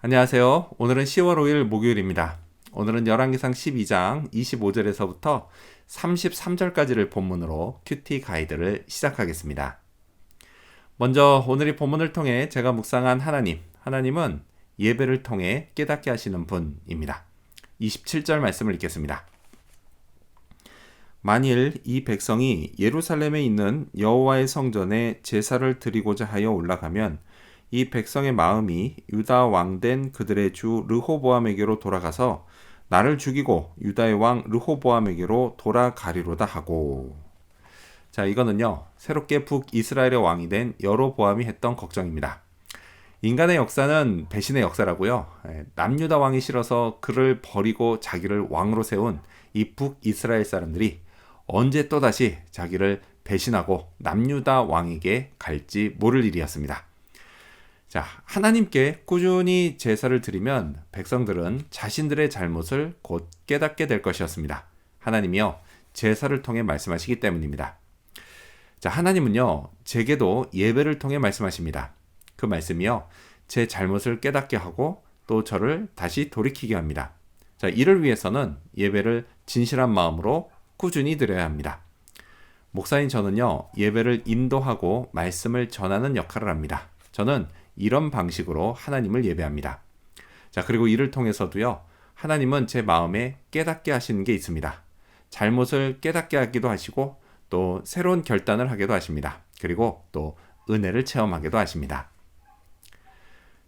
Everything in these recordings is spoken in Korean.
안녕하세요. 오늘은 10월 5일 목요일입니다. 오늘은 열왕기상 12장 25절에서부터 33절까지를 본문으로 큐티 가이드를 시작하겠습니다. 먼저 오늘 이 본문을 통해 제가 묵상한 하나님, 하나님은 예배를 통해 깨닫게 하시는 분입니다. 27절 말씀을 읽겠습니다. 만일 이 백성이 예루살렘에 있는 여호와의 성전에 제사를 드리고자 하여 올라가면 이 백성의 마음이 유다 왕 된 그들의 주 르호보암에게로 돌아가서 나를 죽이고 유다의 왕 르호보암에게로 돌아가리로다 하고 자 이거는요 새롭게 북이스라엘의 왕이 된 여로보암이 했던 걱정입니다. 인간의 역사는 배신의 역사라고요. 예, 남유다 왕이 싫어서 그를 버리고 자기를 왕으로 세운 이 북이스라엘 사람들이 언제 또다시 자기를 배신하고 남유다 왕에게 갈지 모를 일이었습니다. 자, 하나님께 꾸준히 제사를 드리면 백성들은 자신들의 잘못을 곧 깨닫게 될 것이었습니다. 하나님이요, 제사를 통해 말씀하시기 때문입니다. 자, 하나님은요, 제게도 예배를 통해 말씀하십니다. 그 말씀이요, 제 잘못을 깨닫게 하고 또 저를 다시 돌이키게 합니다. 자, 이를 위해서는 예배를 진실한 마음으로 꾸준히 드려야 합니다. 목사인 저는요, 예배를 인도하고 말씀을 전하는 역할을 합니다. 저는 이런 방식으로 하나님을 예배합니다. 자, 그리고 이를 통해서도요, 하나님은 제 마음에 깨닫게 하시는 게 있습니다. 잘못을 깨닫게 하기도 하시고, 또 새로운 결단을 하기도 하십니다. 그리고 또 은혜를 체험하기도 하십니다.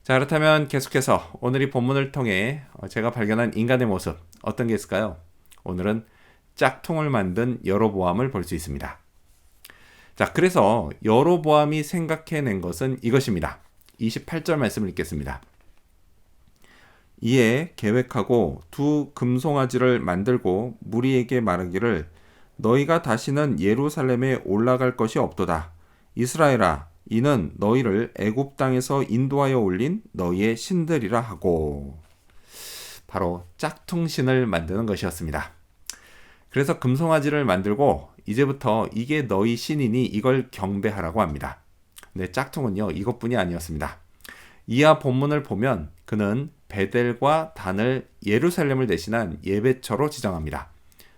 자, 그렇다면 계속해서 오늘 이 본문을 통해 제가 발견한 인간의 모습, 어떤 게 있을까요? 오늘은 짝퉁을 만든 여로보암을 볼 수 있습니다. 자, 그래서 여로보암이 생각해낸 것은 이것입니다. 28절 말씀을 읽겠습니다. 이에 계획하고 두 금송아지를 만들고 무리에게 말하기를 너희가 다시는 예루살렘에 올라갈 것이 없도다. 이스라엘아 이는 너희를 애굽 땅에서 인도하여 올린 너희의 신들이라 하고 바로 짝퉁신을 만드는 것이었습니다. 그래서 금송아지를 만들고 이제부터 이게 너희 신이니 이걸 경배하라고 합니다. 네, 짝퉁은요, 이것뿐이 아니었습니다. 이하 본문을 보면 그는 베델과 단을 예루살렘을 대신한 예배처로 지정합니다.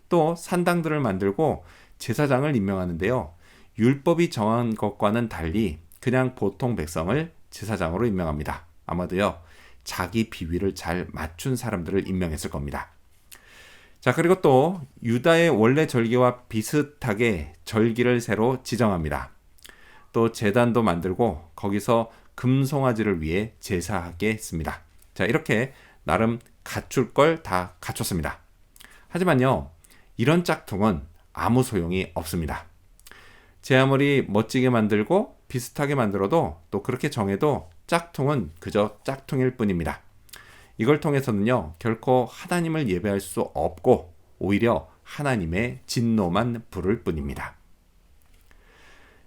또 산당들을 만들고 제사장을 임명하는데요. 율법이 정한 것과는 달리 그냥 보통 백성을 제사장으로 임명합니다. 아마도요, 자기 비위를 잘 맞춘 사람들을 임명했을 겁니다. 자, 그리고 또 유다의 원래 절기와 비슷하게 절기를 새로 지정합니다. 또 재단도 만들고 거기서 금송아지를 위해 제사하게 했습니다. 자, 이렇게 나름 갖출 걸 다 갖췄습니다. 하지만요, 이런 짝퉁은 아무 소용이 없습니다. 제 아무리 멋지게 만들고 비슷하게 만들어도 또 그렇게 정해도 짝퉁은 그저 짝퉁일 뿐입니다. 이걸 통해서는요, 결코 하나님을 예배할 수 없고 오히려 하나님의 진노만 부를 뿐입니다.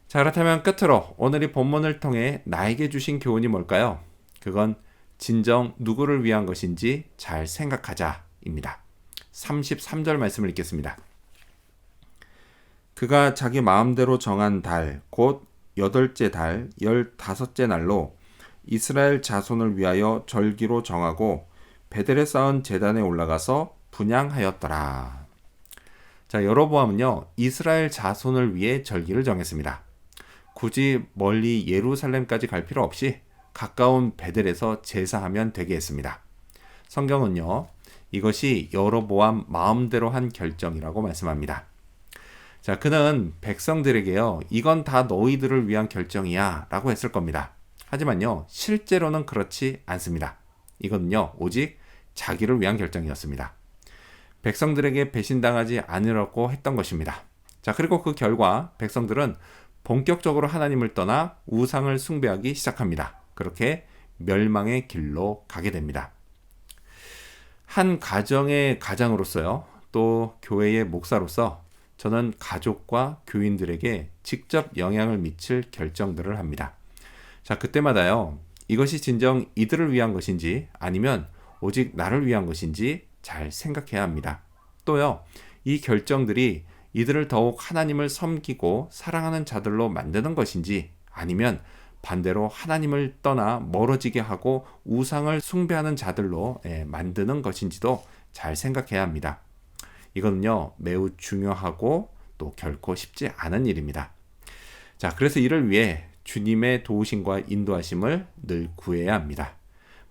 자, 그렇다면 끝으로 오늘 이 본문을 통해 나에게 주신 교훈이 뭘까요? 그건 진정 누구를 위한 것인지 잘 생각하자입니다. 33절 말씀을 읽겠습니다. 그가 자기 마음대로 정한 달, 곧 여덟째 달, 열다섯째 날로 이스라엘 자손을 위하여 절기로 정하고 베델에 쌓은 재단에 올라가서 분양하였더라. 자, 여로보암은요, 이스라엘 자손을 위해 절기를 정했습니다. 굳이 멀리 예루살렘까지 갈 필요 없이 가까운 베델에서 제사하면 되게 했습니다. 성경은요, 이것이 여로보암 마음대로 한 결정이라고 말씀합니다. 자, 그는 백성들에게요, 이건 다 너희들을 위한 결정이야 라고 했을 겁니다. 하지만요, 실제로는 그렇지 않습니다. 이거는요, 오직 자기를 위한 결정이었습니다. 백성들에게 배신당하지 않으려고 했던 것입니다. 자, 그리고 그 결과 백성들은 본격적으로 하나님을 떠나 우상을 숭배하기 시작합니다. 그렇게 멸망의 길로 가게 됩니다. 한 가정의 가장으로서요, 또 교회의 목사로서 저는 가족과 교인들에게 직접 영향을 미칠 결정들을 합니다. 자, 그때마다요, 이것이 진정 이들을 위한 것인지 아니면 오직 나를 위한 것인지 잘 생각해야 합니다. 또요, 이 결정들이 이들을 더욱 하나님을 섬기고 사랑하는 자들로 만드는 것인지 아니면 반대로 하나님을 떠나 멀어지게 하고 우상을 숭배하는 자들로 예, 만드는 것인지도 잘 생각해야 합니다. 이거는요, 매우 중요하고 또 결코 쉽지 않은 일입니다. 자, 그래서 이를 위해 주님의 도우심과 인도하심을 늘 구해야 합니다.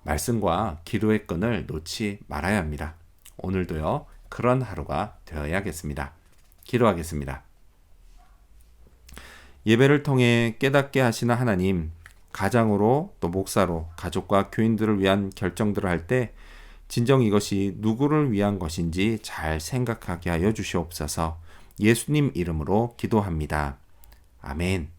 말씀과 기도의 끈을 놓지 말아야 합니다. 오늘도요, 그런 하루가 되어야겠습니다. 기도하겠습니다. 예배를 통해 깨닫게 하시는 하나님, 가장으로 또 목사로 가족과 교인들을 위한 결정들을 할 때 진정 이것이 누구를 위한 것인지 잘 생각하게 하여 주시옵소서 예수님 이름으로 기도합니다. 아멘.